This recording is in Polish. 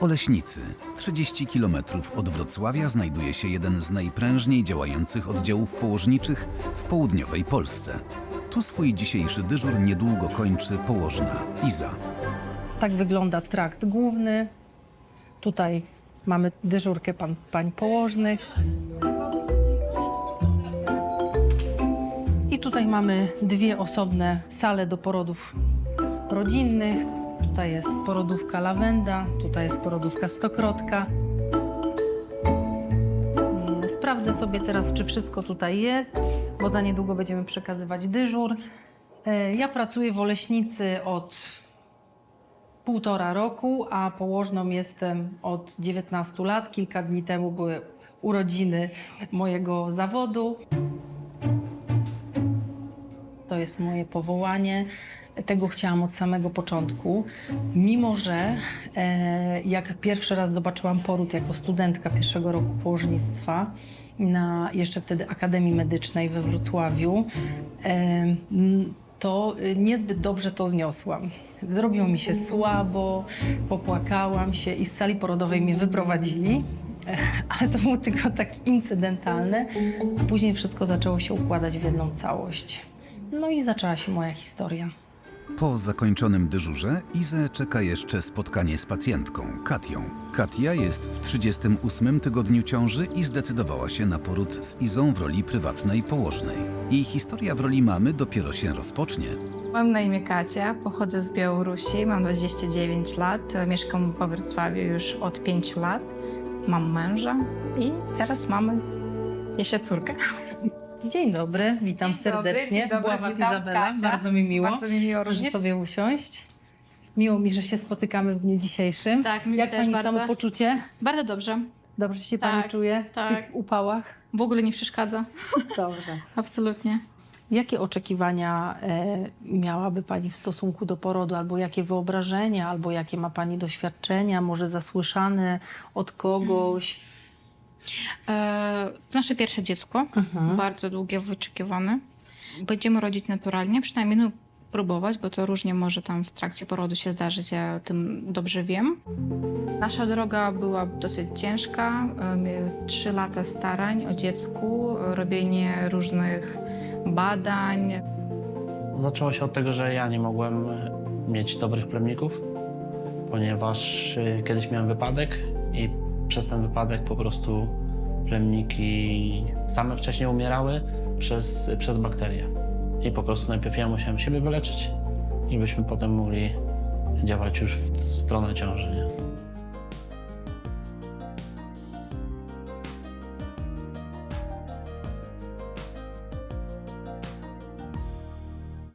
Oleśnicy, 30 km od Wrocławia, znajduje się jeden z najprężniej działających oddziałów położniczych w południowej Polsce. Tu swój dzisiejszy dyżur niedługo kończy położna Iza. Tak wygląda trakt główny. Tutaj mamy dyżurkę pan, pań położnych. I tutaj mamy dwie osobne sale do porodów rodzinnych. Tutaj jest porodówka lawenda, tutaj jest porodówka stokrotka. Sprawdzę sobie teraz, czy wszystko tutaj jest, bo za niedługo będziemy przekazywać dyżur. E, Ja pracuję w Oleśnicy od półtora roku, a położną jestem od 19 lat. Kilka dni temu były urodziny mojego zawodu. To jest moje powołanie. Tego chciałam od samego początku. Mimo, że e, jak pierwszy raz zobaczyłam poród jako studentka pierwszego roku położnictwa na jeszcze wtedy Akademii Medycznej we Wrocławiu, e, to y, niezbyt dobrze to zniosłam. Zrobiło mi się słabo, popłakałam się i z sali porodowej mnie wyprowadzili. E, Ale to było tylko tak incydentalne. Później wszystko zaczęło się układać w jedną całość. No i zaczęła się moja historia. Po zakończonym dyżurze Izę czeka jeszcze spotkanie z pacjentką, Katią. Katia jest w 38 tygodniu ciąży i zdecydowała się na poród z Izą w roli prywatnej położnej. Jej historia w roli mamy dopiero się rozpocznie. Mam na imię Kacia, pochodzę z Białorusi, mam 29 lat, mieszkam we Wrocławiu już od 5 lat. Mam męża i teraz mamy jeszcze córkę. Dzień dobry, witam Dzień dobry, serdecznie. dzień dobry, witam, Izabela, Kacia. bardzo mi miło. Bardzo mi miło również. sobie usiąść. Miło mi, że się spotykamy w dniu dzisiejszym. Tak, mi Jak też pani bardzo. samopoczucie? Bardzo dobrze. Dobrze się pani Tak, czuje w tak. tych upałach? W ogóle nie przeszkadza. Dobrze. Absolutnie. Jakie oczekiwania e, miałaby Pani w stosunku do porodu, albo jakie wyobrażenia, albo jakie ma Pani doświadczenia, może zasłyszane od kogoś? E, to nasze pierwsze dziecko, Mhm. bardzo długie, wyczekiwane. Będziemy rodzić naturalnie, przynajmniej no, próbować, bo to różnie może tam w trakcie porodu się zdarzyć, ja tym dobrze wiem. Nasza droga była dosyć ciężka. e, Trzy lata starań o dziecku, e, robienie różnych badań. Zaczęło się od tego, że ja nie mogłem e, mieć dobrych plemników, ponieważ e, kiedyś miałem wypadek i przez ten wypadek po prostu plemniki same wcześniej umierały przez, przez bakterie. I po prostu najpierw ja musiałem siebie wyleczyć, żebyśmy potem mogli działać już w, w stronę ciąży. Nie?